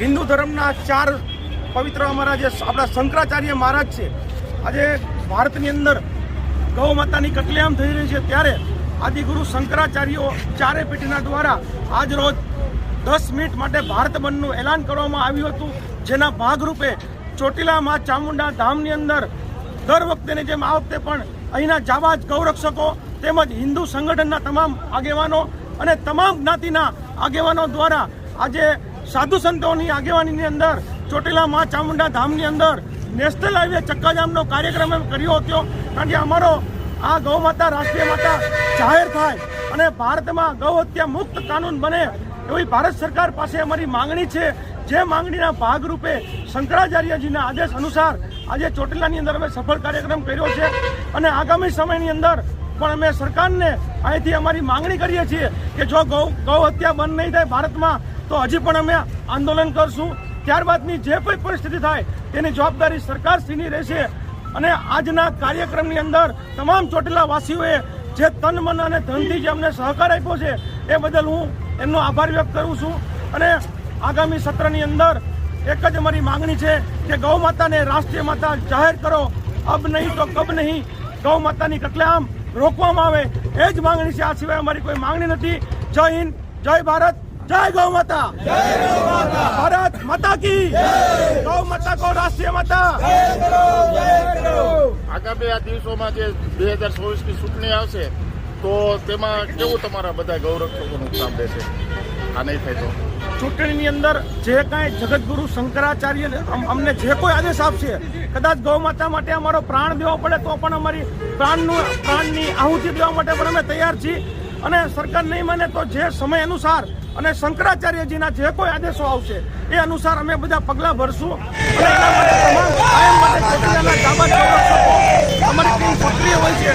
હિન્દુ ધર્મના ચાર પવિત્ર અમારા જે આપણા શંકરાચાર્ય મહારાજ છે, આજે ભારતની અંદર ગૌ માતાની કટલેઆમ થઈ રહી છે, ત્યારે આદિગુરુ શંકરાચાર્યો ચારે પેઢીના દ્વારા આજ રોજ દસ મિનિટ માટે ભારત બંધનું એલાન કરવામાં આવ્યું હતું, જેના ભાગરૂપે ચોટીલા માં ચામુંડા ધામની અંદર દર વખતેની જેમ આ વખતે પણ અહીંના જાવાજ ગૌરક્ષકો તેમજ હિન્દુ સંગઠનના તમામ આગેવાનો અને તમામ જ્ઞાતિના આગેવાનો દ્વારા આજે સાધુ સંતોની આગેવાનીની અંદર ચોટીલા માં ચામુંડા ધામની અંદર નેશનલ હાઈવે ચક્કાજામનો કાર્યક્રમ એમ કર્યો હતો. કારણ કે અમારો આ ગૌ માતા, રાષ્ટ્રીય માતા જાહેર થાય અને ભારતમાં ગૌ હત્યા મુક્ત કાનૂન બને એવી ભારત સરકાર પાસે અમારી માંગણી છે. જે માંગણીના ભાગરૂપે શંકરાચાર્યજીના આદેશ અનુસાર આજે ચોટીલાની અંદર અમે સફળ કાર્યક્રમ કર્યો છે અને આગામી સમયની અંદર પણ અમે સરકારને અહીંથી અમારી માંગણી કરીએ છીએ કે જો ગૌ ગૌ હત્યા બંધ નહીં થાય ભારતમાં તો હજી પણ અમે આંદોલન કરશું. ત્યારબાદની જે કોઈ પરિસ્થિતિ થાય, તેની જવાબદારી સરકારશ્રીની રહેશે. અને આજના કાર્યક્રમની અંદર તમામ ચોટીલા વાસીઓએ જે તન, મન અને ધનથી જે અમને સહકાર આપ્યો છે, એ બદલ હું એમનો આભાર વ્યક્ત કરું છું. અને આગામી સત્રની અંદર એક જ અમારી માંગણી છે કે ગૌ માતાને રાષ્ટ્રીય માતા જાહેર કરો. અબ નહીં તો કબ નહીં? ગૌ માતાની કતલેઆમ રોકવામાં આવે. એ જ માંગણી છે. આ સિવાય અમારી કોઈ માંગણી નથી. જય હિન્દ, જય ભારત. જય ગૌ માતા ભારત માતા કી ગૌ માતા કો રાષ્ટ્રીય માતા આગામી આ દિવસોમાં જે બે હજાર ચોવીસની ચૂંટણી આવશે તો તેમાં કેવું તમારા બધા ગૌરક્ષકોનું કામ રહેશે? આ નહીં થાય તો. ચૂંટણીની અંદર જે કાંઈ જગતગુરુ શંકરાચાર્ય અમને જે કોઈ આદેશ આપશે કદાચ ગૌ માતા માટે અમારો પ્રાણ દેવો પડે તો પણ અમારી પ્રાણનું પ્રાણની આહુતિ દેવા માટે પણ અમે તૈયાર છીએ. અને સરકાર નહીં માને તો જે સમય અનુસાર અને શંકરાચાર્યજીના જે કોઈ આદેશો આવશે, એ અનુસાર અમે બધા પગલાં ભરશું. અને એના માટે તમામ કાયમ માટે ચોટીલાના જાબાજ ગૌરક્ષકો અમારી ટીમ સક્રિય હોય છે.